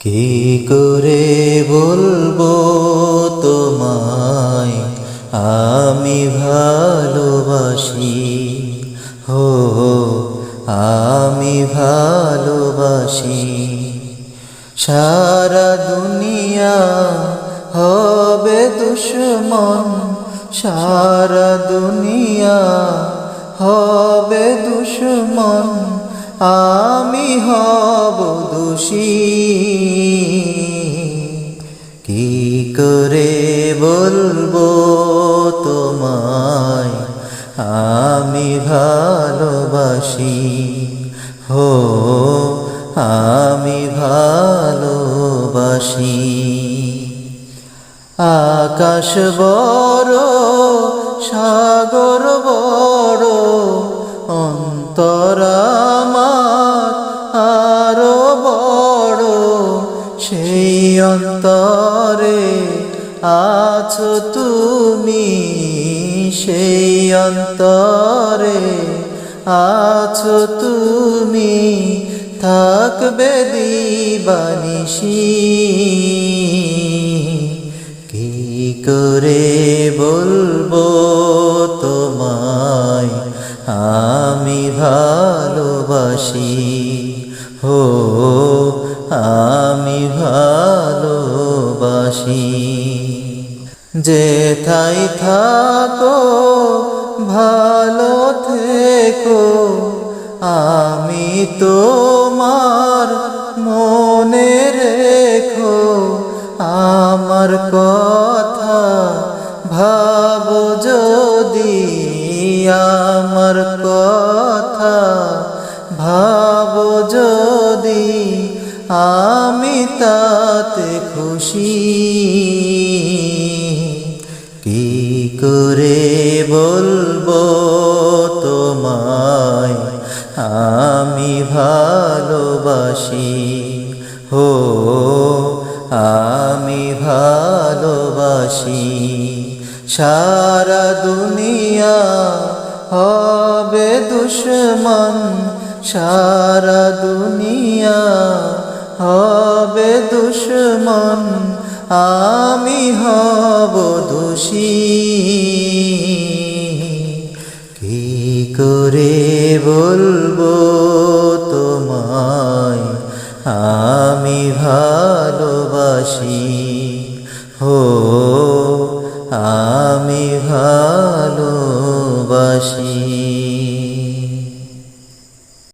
কি করে বলব তোমায়? আমি ভালোবাসি। হো আমি ভালোবাসি। সারা দুনিয়া হবে দুশ্মন। সারা দুনিয়া হবে দুশ্মন। আমি হব দোষী। কি করে বলব তোমায়? আমি ভালোবাসি। হো, আমি ভালোবাসি। আকাশ বড়, সাগর বড়। অন্তরামার আরও বড় সেই অন্তরে আছো তুমি সেই অন্তরে আছো তুমি থাকবে দিবানিশি। তোমায় আমি ভালোবাসি। হো, আমি ভালোবাসি। যেথায় থাকো, ভালো থেকো। আমি তোমার মনে রেখো। আমার কথা ভাবো যদি। আমার কথা ভাবো যদি আমি তাতে খুশি। কি করে বলব তোমায়? আমি ভালোবাসি। হো, আমি ভালোবাসি। সারা দুনিয়া হবে দুশ্মন। সারা দুনিয়া হবে দুশ্মন। আমি হব দোষী। কি করে বলব তোমায়? আমি ভালোবাসি। হো আমি ভালোবাসি।